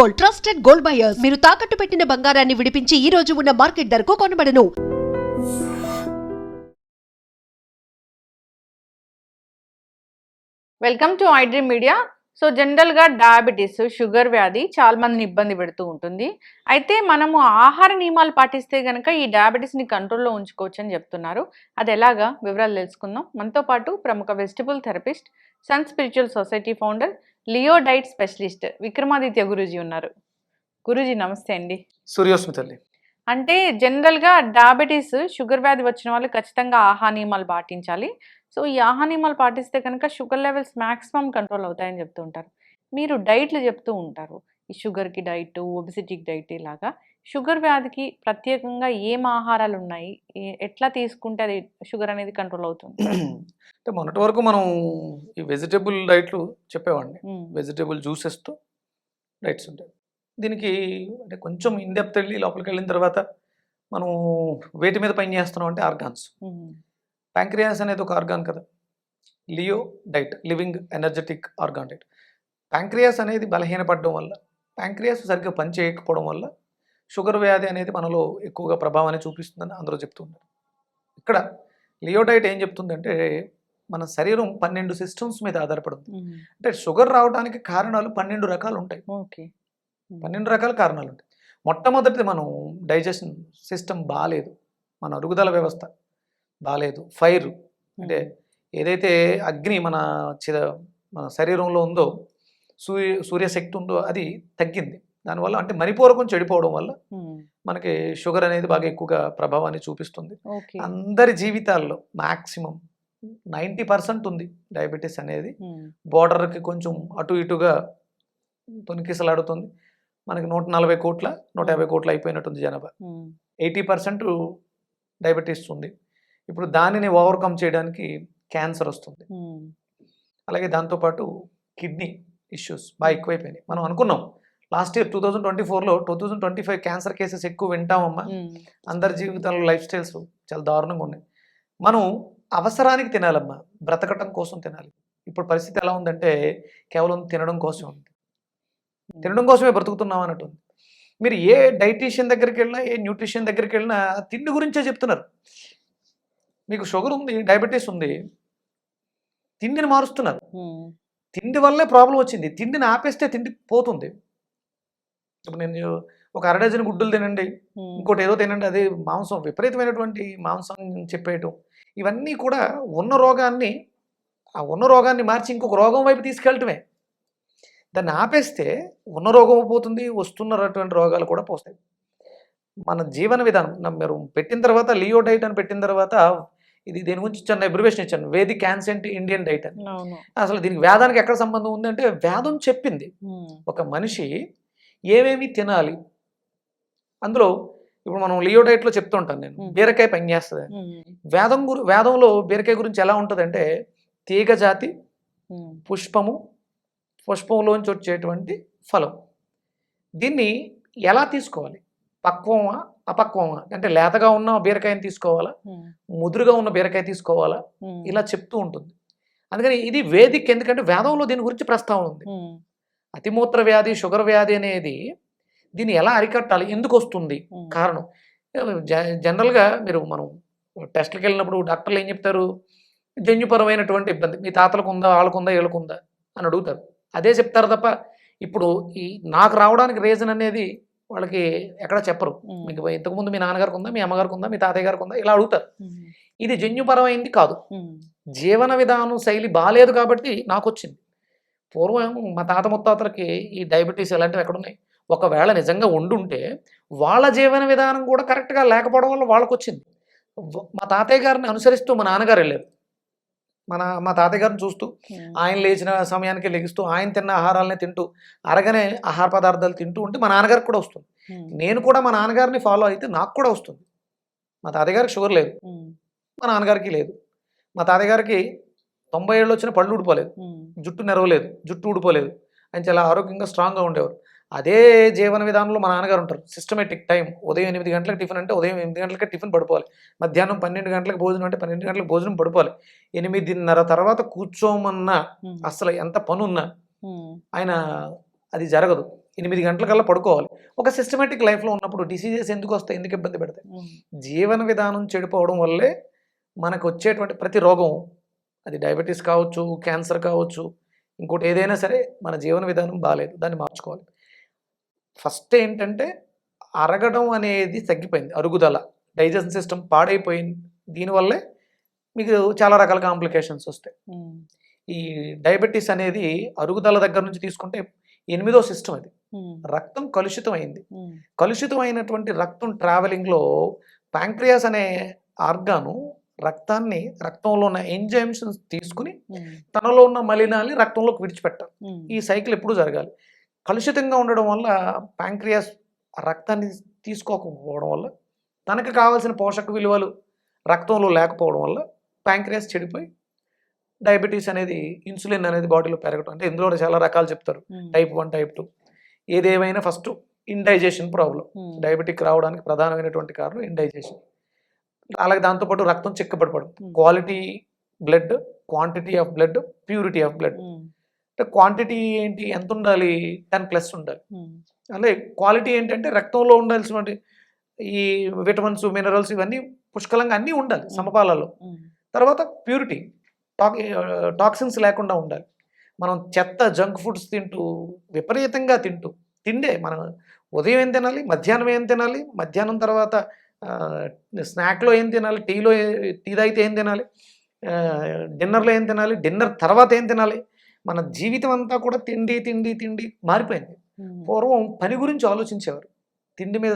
Gold trusted gold buyers. మీరు తాకట్టు పెట్టిన బంగారాన్ని విడిపించి ఈ రోజు ఉన్న మార్కెట్ ధరకు కొనబడను. Welcome to iDream media so జనరల్గా డయాబెటీస్ షుగర్ వ్యాధి చాలా మందిని ఇబ్బంది పెడుతూ ఉంటుంది. అయితే మనము ఆహార నియమాలు పాటిస్తే కనుక ఈ డయాబెటీస్ని కంట్రోల్లో ఉంచుకోవచ్చు అని చెప్తున్నారు. అది ఎలాగా? వివరాలు తెలుసుకుందాం. మనతో పాటు ప్రముఖ vegetable therapist sun spiritual society founder Leo diet specialist Vikramaditya guruji ఉన్నారు. గురూజీ నమస్తే అండి. సూర్యోస్మి తల్లి. అంటే జనరల్గా డయాబెటీస్ షుగర్ వ్యాధి వచ్చిన వాళ్ళు ఖచ్చితంగా ఆహార నియమాలు పాటించాలి. సో ఈ ఆహార నియమాలు పాటిస్తే కనుక షుగర్ లెవెల్స్ మాక్సిమం కంట్రోల్ అవుతాయని చెప్తూ ఉంటారు. మీరు డైట్లు చెప్తూ ఉంటారు. ఈ షుగర్కి డైట్ ఒబిసిటీకి డైట్ ఇలాగా. షుగర్ వ్యాధికి ప్రత్యేకంగా ఏం ఆహారాలు ఉన్నాయి ఎట్లా తీసుకుంటే అది షుగర్ అనేది కంట్రోల్ అవుతుంది? అంటే మొన్నటి వరకు మనం ఈ వెజిటేబుల్ డైట్లు చెప్పేవాడిని. వెజిటేబుల్ జ్యూసెస్తో డైట్స్ ఉంటాయి. దీనికి అంటే కొంచెం ఇన్డెప్త్ వెళ్ళి లోపలికి వెళ్ళిన తర్వాత మనం వేటి మీద పని చేస్తున్నాం అంటే ఆర్గాన్స్. ప్యాంక్రియాస్ అనేది ఒక ఆర్గాన్ కదా. Leo diet living energetic organ diet. Pancreas అనేది బలహీనపడడం వల్ల ప్యాంక్రియాస్ సరిగ్గా పని చేయకపోవడం వల్ల షుగర్ వ్యాధి అనేది మనలో ఎక్కువగా ప్రభావాన్ని చూపిస్తుందని అందరూ చెప్తున్నారు ఇక్కడ లియో డైట్ ఏం చెప్తుందంటే మన శరీరం పన్నెండు సిస్టమ్స్ మీద ఆధారపడుతుంది. అంటే షుగర్ రావడానికి కారణాలు పన్నెండు రకాలు ఉంటాయి. ఓకే. పన్నెండు రకాల కారణాలు ఉంటాయి. మొట్టమొదటిది మనం డైజెషన్ సిస్టమ్ బాగాలేదు మన అరుగుదల వ్యవస్థ బాగాలేదు ఫైర్ అంటే ఏదైతే అగ్ని మన మన శరీరంలో ఉందో సూర్య సూర్యశక్తి ఉందో అది తగ్గింది. దానివల్ల అంటే మణిపూరకం చెడిపోవడం వల్ల మనకి షుగర్ అనేది బాగా ఎక్కువగా ప్రభావాన్ని చూపిస్తుంది. అందరి జీవితాల్లో మాక్సిమం నైంటీ పర్సెంట్ ఉంది డయాబెటీస్ అనేది. బోర్డర్కి కొంచెం అటు ఇటుగా తొనికిసలాడుతుంది. మనకి నూట నలభై కోట్ల నూట యాభై కోట్ల అయిపోయినట్టుంది జనాభా. ఎయిటీ పర్సెంట్ డయాబెటీస్ ఉంది. ఇప్పుడు దానిని ఓవర్కమ్ చేయడానికి క్యాన్సర్ వస్తుంది. అలాగే దాంతోపాటు కిడ్నీ ఇష్యూస్ బాగా ఎక్కువైపోయినాయి. మనం అనుకున్నాం. Last year two thousand twenty ఫోర్లో two thousand twenty five cancer cases ఎక్కువ వింటామమ్మా. అందరి జీవితాల్లో లైఫ్ స్టైల్స్ చాలా దారుణంగా ఉన్నాయి. మనం అవసరానికి తినాలమ్మా. బ్రతకటం కోసం తినాలి. ఇప్పుడు పరిస్థితి ఎలా ఉందంటే కేవలం తినడం కోసం ఉంది. తినడం కోసమే బ్రతుకుతున్నాం అన్నట్టు మీరు ఏ డైటీషియన్ దగ్గరికి వెళ్ళినా ఏ న్యూట్రిషన్ దగ్గరికి వెళ్ళినా తిండి గురించే చెప్తున్నారు. మీకు షుగర్ ఉంది డయాబెటీస్ ఉంది. తిండిని మారుస్తున్నారు. తిండి వల్లే ప్రాబ్లం వచ్చింది. తిండిని ఆపేస్తే తిండి పోతుంది. ఇప్పుడు నేను ఒక అర డజన్ గుడ్డులు తినండి ఇంకోటి ఏదో తినండి అది మాంసం విపరీతమైనటువంటి మాంసం చెప్పేయటం. ఇవన్నీ కూడా ఉన్న రోగాన్ని ఆ ఉన్న రోగాన్ని మార్చి ఇంకొక రోగం వైపు తీసుకెళ్ళటమే. దాన్ని ఆపేస్తే ఉన్న రోగం పోతుంది వస్తున్నటువంటి రోగాలు కూడా పోతాయి మన జీవన విధానం మీరు పెట్టిన తర్వాత లియో డైట్ అని పెట్టిన తర్వాత ఇది దీని గురించి చిన్న అబ్రివేషన్ ఇచ్చాను వేదిక్ యాన్సెంట్ ఇండియన్ డైట్ అని. అసలు దీనికి వేదానికి ఎక్కడ సంబంధం ఉంది అంటే వేదం చెప్పింది ఒక మనిషి ఏమేమి తినాలి? అందులో ఇప్పుడు మనం లియో డైట్లో చెప్తుంటాను నేను. బీరకాయ పనిచేస్తుంది వేదం గురి వేదంలో బీరకాయ గురించి ఎలా ఉంటుందంటే తీగ జాతి పుష్పము పుష్పంలోంచి వచ్చేటువంటి ఫలం. దీన్ని ఎలా తీసుకోవాలి? పక్వమా అపక్వమా? అంటే లేతగా ఉన్న బీరకాయని తీసుకోవాలా? ముదురుగా ఉన్న బీరకాయ తీసుకోవాలా? ఇలా చెప్తూ ఉంటుంది. అందుకని ఇది వేదిక్ ఎందుకంటే వేదంలో దీని గురించి ప్రస్తావన ఉంది. అతిమూత్ర వ్యాధి షుగర్ వ్యాధి అనేది దీన్ని ఎలా అరికట్టాలి? ఎందుకు వస్తుంది? కారణం. జనరల్గా మీరు మనం టెస్ట్లకు వెళ్ళినప్పుడు డాక్టర్లు ఏం చెప్తారు? జన్యుపరమైనటువంటి ఇబ్బంది. మీ తాతలకు ఉందా వాళ్ళకు ఉందా వీళ్ళకు ఉందా అని అడుగుతారు. అదే చెప్తారు తప్ప ఇప్పుడు ఈ నాకు రావడానికి రీజన్ అనేది వాళ్ళకి ఎక్కడ చెప్పరు. మీకు ఇంతకుముందు మీ నాన్నగారికి ఉందా మీ అమ్మగారికి ఉందా మీ తాతయ్య గారికి ఉందా ఇలా అడుగుతారు. ఇది జన్యుపరమైంది కాదు. జీవన విధానం శైలి బాగాలేదు కాబట్టి నాకు వచ్చింది పూర్వం మా తాత ముత్తాతలకి ఈ డయాబెటీస్ ఇలాంటివి ఎక్కడున్నాయి. ఒకవేళ నిజంగా ఉండుంటే వాళ్ళ జీవన విధానం కూడా కరెక్ట్గా లేకపోవడం వల్ల వాళ్ళకి వచ్చింది మా తాతయ్య గారిని అనుసరిస్తూ మా నాన్నగారు వెళ్ళారు. మన మా తాతయ్య గారిని చూస్తూ ఆయన లేచిన సమయానికి లెగిస్తూ ఆయన తిన్న ఆహారాలనే తింటూ అరగనే ఆహార పదార్థాలు తింటూ ఉంటే మా నాన్నగారికి కూడా వస్తుంది. నేను కూడా మా నాన్నగారిని ఫాలో అయితే నాకు కూడా వస్తుంది. మా తాతయ్య గారికి షుగర్ లేదు. మా నాన్నగారికి లేదు. మా తాతయ్య గారికి తొంభై ఏళ్ళు వచ్చిన పళ్ళు ఊడిపోలేదు. జుట్టు నెరవలేదు. జుట్టు ఊడిపోలేదు. ఆయన చాలా ఆరోగ్యంగా స్ట్రాంగ్గా ఉండేవారు. అదే జీవన విధానంలో మా నాన్నగారు ఉంటారు. సిస్టమేటిక్ టైం ఉదయం ఎనిమిది గంటలకు టిఫిన్ అంటే ఉదయం ఎనిమిది గంటలకే టిఫిన్ పడిపోవాలి మధ్యాహ్నం పన్నెండు గంటలకు భోజనం అంటే పన్నెండు గంటలకు భోజనం పడిపోవాలి ఎనిమిదిన్నర తర్వాత కూర్చోమన్నా అసలు ఎంత పని ఉన్నా ఉమ్, ఆయన అది జరగదు. ఎనిమిది గంటలకల్లా పడుకోవాలి. ఒక సిస్టమేటిక్ లైఫ్లో ఉన్నప్పుడు డిసీజెస్ ఎందుకు వస్తాయి? ఎందుకు ఇబ్బంది పెడతాయి? జీవన విధానం చెడిపోవడం వల్లే మనకు వచ్చేటువంటి ప్రతి రోగం అది డయాబెటీస్ కావచ్చు క్యాన్సర్ కావచ్చు ఇంకోటి ఏదైనా సరే మన జీవన విధానం బాగాలేదు దాన్ని మార్చుకోవాలి. ఫస్ట్ ఏంటంటే అరగడం అనేది తగ్గిపోయింది అరుగుదల. డైజెషన్ సిస్టమ్ పాడైపోయింది దీనివల్లే మీకు చాలా రకాల కాంప్లికేషన్స్ వస్తాయి. ఈ డయాబెటీస్ అనేది అరుగుదల దగ్గర నుంచి తీసుకుంటే ఎనిమిదో సిస్టమ్ అది. రక్తం కలుషితం అయింది ఉమ్, కలుషితమైనటువంటి రక్తం ట్రావెలింగ్లో ప్యాంక్రియాస్ అనే ఆర్గాను రక్తాన్ని రక్తంలో ఉన్న ఎంజైమ్స్ తీసుకుని తనలో ఉన్న మలినాల్ని రక్తంలోకి విడిచిపెట్టాలి. ఈ సైకిల్ ఎప్పుడూ జరగాలి? కలుషితంగా ఉండడం వల్ల ప్యాంక్రియాస్ రక్తాన్ని తీసుకోకపోవడం వల్ల తనకు కావాల్సిన పోషక విలువలు రక్తంలో లేకపోవడం వల్ల ప్యాంక్రియాస్ చెడిపోయి డయాబెటీస్ అనేది ఇన్సులిన్ అనేది బాడీలో పెరగడం అంటే ఇందులో చాలా రకాలు చెప్తారు. Type one type two. ఏదేమైనా ఫస్ట్ ఇండైజెషన్ ప్రాబ్లం. డయాబెటిక్ రావడానికి ప్రధానమైనటువంటి కారణం ఇండైజెషన్. అలాగే దాంతోపాటు రక్తం చిక్కబడిపోవడం. Quality blood quantity of blood purity of blood. అంటే క్వాంటిటీ ఏంటి ఎంత ఉండాలి టెన్ ప్లస్ ఉండాలి. అలాగే క్వాలిటీ ఏంటంటే రక్తంలో ఉండాల్సినటువంటి ఈ విటమిన్స్ మినరల్స్ ఇవన్నీ పుష్కలంగా అన్నీ ఉండాలి సమపాలలో. తర్వాత ప్యూరిటీ టాక్ టాక్సిన్స్ లేకుండా ఉండాలి. మనం చెత్త జంక్ ఫుడ్స్ తింటూ విపరీతంగా తింటూ తిండే మనం ఉదయం ఏం తినాలి మధ్యాహ్నం ఏం తినాలి మధ్యాహ్నం తర్వాత స్నాక్లో ఏం తినాలి? టీలో టీ తాగితే ఏం తినాలి? డిన్నర్లో ఏం తినాలి? డిన్నర్ తర్వాత ఏం తినాలి? మన జీవితం అంతా కూడా తిండి తిండి తిండి మారిపోయింది. పూర్వం పని గురించి ఆలోచించేవారు. తిండి మీద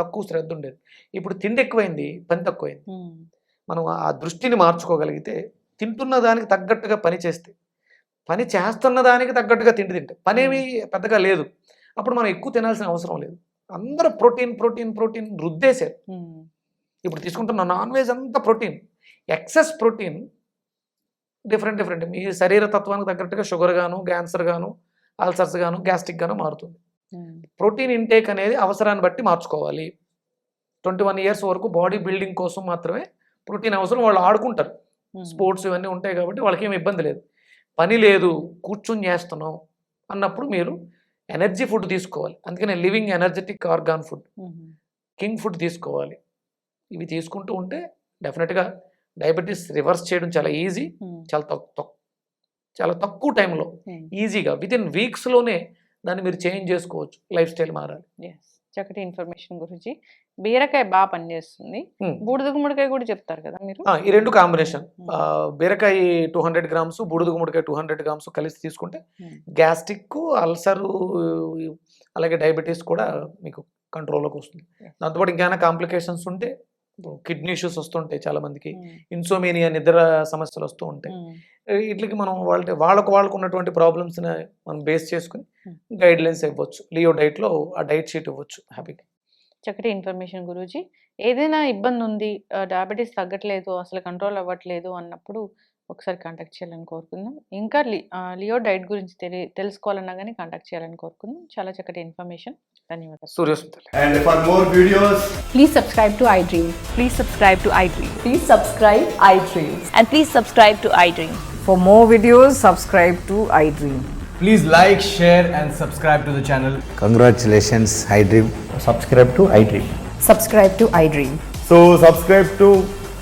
తక్కువ శ్రద్ధ ఉండేది. ఇప్పుడు తిండి ఎక్కువైంది పని తక్కువైంది. మనం ఆ దృష్టిని మార్చుకోగలిగితే తింటున్న దానికి తగ్గట్టుగా పని చేస్తే పని చేస్తున్న దానికి తగ్గట్టుగా తిండి తింటే పని ఏమీ పెద్దగా లేదు. అప్పుడు మనం ఎక్కువ తినాల్సిన అవసరం లేదు. అందరూ ప్రోటీన్ ప్రోటీన్ ప్రోటీన్ రుద్దేశారు. ఇప్పుడు తీసుకుంటున్న నాన్ వెజ్ అంతా protein. Excess protein different different. మీ శరీర తత్వానికి తగ్గట్టుగా షుగర్ గాను క్యాన్సర్ గాను అల్సర్స్ గాను గ్యాస్ట్రిక్ గాను మారుతుంది. ప్రోటీన్ ఇంటేక్ అనేది అవసరాన్ని బట్టి మార్చుకోవాలి. ట్వంటీ వన్ ఇయర్స్ వరకు బాడీ బిల్డింగ్ కోసం మాత్రమే ప్రోటీన్ అవసరం వాళ్ళు ఆడుకుంటారు. స్పోర్ట్స్ ఇవన్నీ ఉంటాయి కాబట్టి వాళ్ళకి ఏమి ఇబ్బంది లేదు. పని లేదు కూర్చుని చేస్తున్నాం అన్నప్పుడు మీరు ఎనర్జీ ఫుడ్ తీసుకోవాలి. అందుకనే living energetic organ food. King food తీసుకోవాలి. ఇవి తీసుకుంటూ ఉంటే డెఫినెట్గా డయాబెటీస్ రివర్స్ చేయడం చాలా ఈజీ చాలా తక్కువ చాలా తక్కువ టైంలో. ఈజీగా విత్ ఇన్ వీక్స్లోనే దాన్ని మీరు చేంజ్ చేసుకోవచ్చు. లైఫ్ స్టైల్ మారాలి. చక్కటి ఇన్ఫర్మేషన్ గురించి బీరకాయ బాగా పనిచేస్తుంది. బూడిద గుమ్మడికాయ కూడా చెప్తారు కదా మీరు ఈ రెండు కాంబినేషన్ బీరకాయ టూ హండ్రెడ్ గ్రామ్స్ బూడిద గుమ్మడికాయ టూ హండ్రెడ్ గ్రామ్స్ కలిసి తీసుకుంటే. గ్యాస్ట్రిక్ అల్సరు అలాగే డయాబెటీస్ కూడా మీకు కంట్రోల్లోకి వస్తుంది. దాంతోపాటు ఇంకేమైనా కాంప్లికేషన్స్ ఉంటే కిడ్నీ ఇష్యూస్ వస్తుంటాయి చాలా మందికి ఇన్సోమేనియా నిద్ర సమస్యలు వస్తూ ఉంటాయి. వీటికి మనం వాళ్ళ వాళ్ళకు వాళ్ళకు ఉన్నటువంటి ప్రాబ్లమ్స్ని మనం బేస్ చేసుకుని. గైడ్ లైన్స్ ఇవ్వచ్చు. లియో డైట్లో ఆ డైట్ షీట్ ఇవ్వచ్చు హ్యాపీగా. చక్కటి ఇన్ఫర్మేషన్ గురించి ఏదైనా ఇబ్బంది ఉంది డయాబెటీస్ తగ్గట్లేదు అసలు కంట్రోల్ అవ్వట్లేదు అన్నప్పుడు ఒకసారి కాంటాక్ట్ చేయాలని కోరుకుందాం ఇంకా లియో డైట్ గురించి తెలి తెలుసుకోవాలన్నా కానీ కాంటాక్ట్ చేయాలని కోరుకుందాం చాలా చక్కటి ఇన్ఫర్మేషన్ ధన్యవాదాలు to iDream. Please subscribe to iDream. Please subscribe iDream. And please subscribe to iDream. For more videos, subscribe to iDream. please like, share, and subscribe to the channel. Congratulations, iDream. subscribe to iDream. Subscribe to iDream. So subscribe to